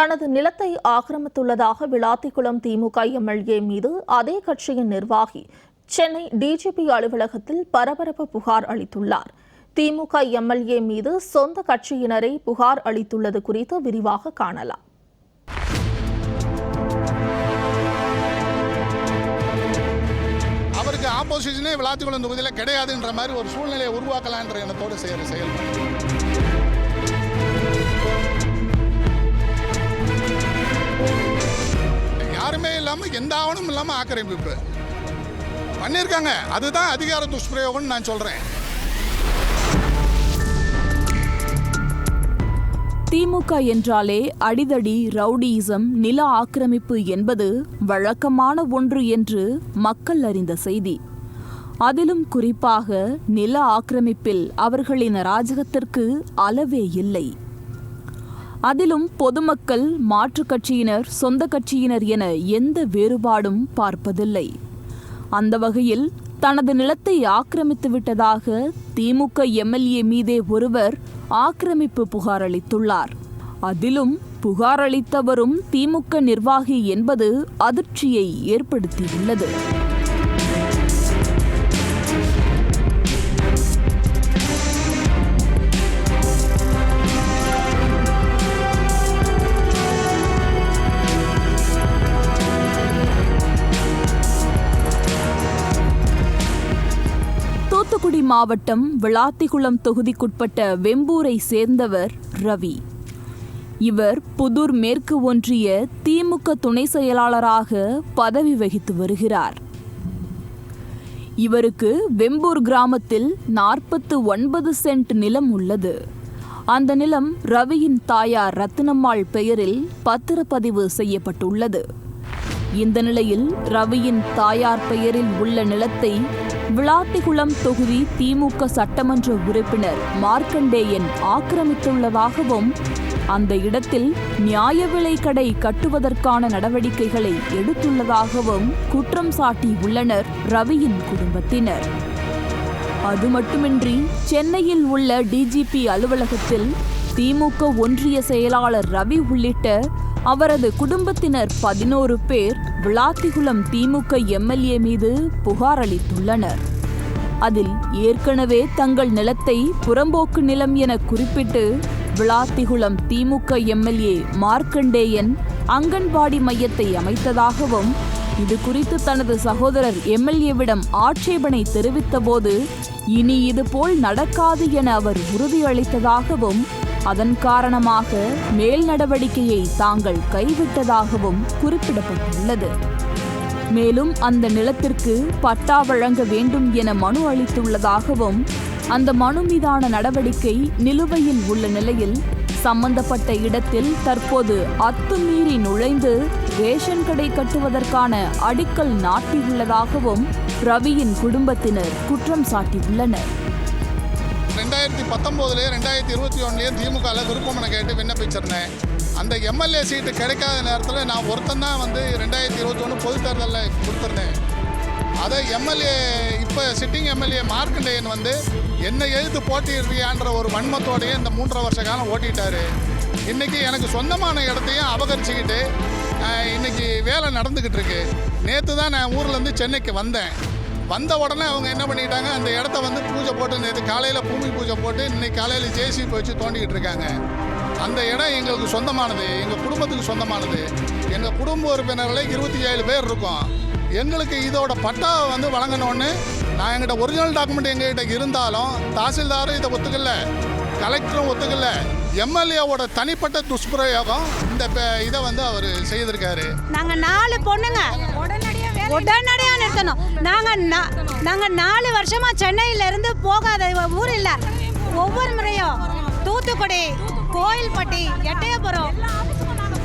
தனது நிலத்தை ஆக்கிரமித்துள்ளதாக விளாத்திக்குளம் திமுக எம்எல்ஏ மீது அதே கட்சியின் நிர்வாகி சென்னை டிஜிபி அலுவலகத்தில் பரபரப்பு புகார் அளித்துள்ளார். திமுக எம்எல்ஏ மீது சொந்த கட்சியினரை புகார் அளித்துள்ளது குறித்து விரிவாக காணலாம். அவருக்கு ஆப்போசிஷனே விளாத்திக்குளம் தொகுதியில் கிடையாதுன்ற மாதிரி ஒரு சூழ்நிலையை உருவாக்கலான்ற எண்ணத்தோடு செய்கிற செயல். யாருமே இல்லாமல் எந்த ஆவணமும் இல்லாமல் ஆக்கிரமிப்பு. பண்ணியிருக்காங்க அதுதான் அதிகார துஷ்பிரயோகம்னு நான் சொல்கிறேன் திமுக என்றாலே அடிதடி ரவுடியிசம் நில ஆக்கிரமிப்பு என்பது வழக்கமான ஒன்று என்று மக்கள் அறிந்த செய்தி. அதிலும் குறிப்பாக நில ஆக்கிரமிப்பில் அவர்களின் அராஜகத்திற்கு அளவே இல்லை. அதிலும் பொதுமக்கள் மாற்றுக் கட்சியினர் சொந்த கட்சியினர் என எந்த வேறுபாடும் பார்ப்பதில்லை. அந்த வகையில் தனது நிலத்தை ஆக்கிரமித்து விட்டதாக திமுக எம்எல்ஏ மீதே ஒருவர் ஆக்கிரமிப்பு புகார் அளித்துள்ளார். அதிலும் புகார் அளித்தவரும் திமுக நிர்வாகி என்பது அதிர்ச்சியை ஏற்படுத்தியுள்ளது. மாவட்டம் விளாத்திகுளம் தொகுதிக்குட்பட்ட வெம்பூரை சேர்ந்தவர் ரவி. இவர் புதூர் மேற்கு ஒன்றிய திமுக துணை செயலாளராக பதவி வகித்து வருகிறார். இவருக்கு வெம்பூர் கிராமத்தில் நாற்பத்து ஒன்பது சென்ட் நிலம் உள்ளது. அந்த நிலம் ரவியின் தாயார் ரத்தினம்மாள் பெயரில் பத்திரப்பதிவு செய்யப்பட்டுள்ளது. இந்த நிலையில் ரவியின் தாயார் பெயரில் உள்ள நிலத்தை விளாத்திகுளம் தொகுதி திமுக சட்டமன்ற உறுப்பினர் மார்க்கண்டேயன் ஆக்கிரமித்துள்ளதாகவும் அந்த இடத்தில் நியாய விலை கடை கட்டுவதற்கான நடவடிக்கைகளை எடுத்துள்ளதாகவும் குற்றம் சாட்டி உள்ளனர் ரவியின் குடும்பத்தினர். அது மட்டுமின்றி சென்னையில் உள்ள டிஜிபி அலுவலகத்தில் திமுக ஒன்றிய செயலாளர் ரவி உள்ளிட்ட அவரது குடும்பத்தினர் பதினோரு பேர் விளாத்திகுளம் திமுக எம்எல்ஏ மீது புகார் அளித்துள்ளனர் அதில் ஏற்கனவே தங்கள் நிலத்தை புறம்போக்கு நிலம் என குறிப்பிட்டு விளாத்திகுளம் திமுக எம்எல்ஏ மார்க்கண்டேயன் அங்கன்வாடி மையத்தை அமைத்ததாகவும் இது குறித்து தனது சகோதரர் எம்எல்ஏவிடம் ஆட்சேபனை தெரிவித்தபோது இனி இதுபோல் நடக்காது என அவர் உறுதியளித்ததாகவும் அதன் காரணமாக மேல் நடவடிக்கையை தாங்கள் கைவிட்டதாகவும் குறிப்பிடப்பட்டுள்ளது. மேலும் அந்த நிலத்திற்கு பட்டா வழங்க வேண்டும் என மனு அளித்துள்ளதாகவும் அந்த மனு மீதான நடவடிக்கை நிலுவையில் உள்ள நிலையில் சம்பந்தப்பட்ட இடத்தில் தற்போது அத்துமீறி நுழைந்து ரேஷன் கடை கட்டுவதற்கான அடிக்கல் நாட்டியுள்ளதாகவும் ரவியின் குடும்பத்தினர் குற்றம் சாட்டியுள்ளனர். ரெண்டாயிரத்தி பத்தொம்போதுலேயே ரெண்டாயிரத்தி இருபத்தி ஒன்றுலேயும் திமுகவில் விருப்பமனை கேட்டு விண்ணப்பிச்சிருந்தேன். அந்த எம்எல்ஏ சீட்டு கிடைக்காத நேரத்தில் நான் ஒருத்தன் தான் வந்து ரெண்டாயிரத்தி இருபத்தி ஒன்று பொதுத் தேர்தலில் கொடுத்துருந்தேன். அதை எம்எல்ஏ இப்போ சிட்டிங் எம்எல்ஏ மார்க்கண்டேயன் வந்து என்னை எழுத்து போட்டிடுறியான்ற ஒரு வன்மத்தோடையே இந்த மூன்றரை வருஷ காலம் ஓட்டிட்டார். இன்றைக்கி எனக்கு சொந்தமான இடத்தையும் அபகரிச்சுக்கிட்டு இன்றைக்கி வேலை நடந்துக்கிட்டு இருக்கு. நேற்று தான் நான் ஊர்லேருந்து சென்னைக்கு வந்தேன். வந்த உடனே அவங்க என்ன பண்ணிட்டாங்க அந்த இடத்த வந்து பூஜை போட்டு நேற்று காலையில் பூமி பூஜை போட்டு இன்னைக்கு காலையில் ஜேசிபி வச்சு தோண்டிக்கிட்டு இருக்காங்க. அந்த இடம் எங்களுக்கு சொந்தமானது எங்கள் குடும்பத்துக்கு சொந்தமானது. எங்கள் குடும்ப உறுப்பினர்களே இருபத்தி ஏழு பேர் இருக்கோம். எங்களுக்கு இதோட பட்டாவை வந்து வழங்கணும்னு நான் எங்கிட்ட ஒரிஜினல் டாக்குமெண்ட் எங்ககிட்ட இருந்தாலும் தாசில்தாரும் இதை ஒத்துக்கல கலெக்டரும் ஒத்துக்கல. எம்எல்ஏவோட தனிப்பட்ட துஷ்பிரயோகம் இந்த இதை வந்து அவர் செய்திருக்காரு. நாங்கள் நாலு பொண்ணுங்க. உடனடியாக நிறுத்தணும். நாங்கள் நா- நாங்கள் நாலு வருஷமாக சென்னையிலேருந்து போகாத ஊர் இல்லை. ஒவ்வொரு முறையும் தூத்துக்குடி கோயில்பட்டி எட்டயபுரம்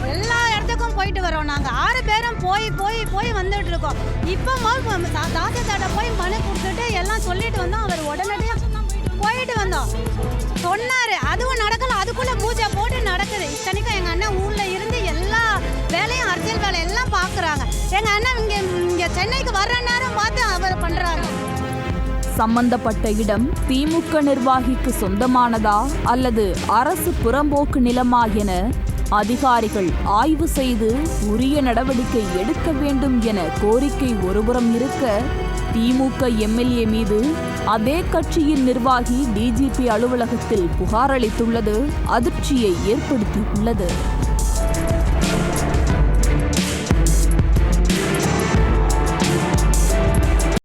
எல்லா இடத்துக்கும் போயிட்டு வரோம் நாங்கள் ஆறு பேரும் போய் போய் போய் வந்துட்டு இருக்கோம். இப்போ தாத்தா போய் மனு கொடுத்துட்டு எல்லாம் சொல்லிட்டு வந்தோம். அவர் உடனடியாக போயிட்டு வந்தோம். சொன்னார். அதுவும் நடக்கல. அதுக்குள்ளே பூஜை போட்டு நடக்குது. இத்தனைக்கும் எங்கள் அண்ணன் ஊரில் இருந்து எல்லா வேலையும் அரசியல் வேலை எல்லாம் பார்க்குறாங்க. எங்கள் அண்ணன் இங்கே இங்க சென்னைக்கு வர்ற நேரம் பார்த்து அவர் பண்றாங்க. சம்பந்தப்பட்ட இடம் திமுக நிர்வாகிக்கு சொந்தமானதா அல்லது அரசு புறம்போக்கு நிலமா என அதிகாரிகள் ஆய்வு செய்து உரிய நடவடிக்கை எடுக்க வேண்டும் என கோரிக்கை ஒருபுறம் இருக்க திமுக எம்எல்ஏ மீது அதே கட்சியின் நிர்வாகி டிஜிபி அலுவலகத்தில் புகார் அளித்துள்ளது அதிர்ச்சியை ஏற்படுத்தியுள்ளது.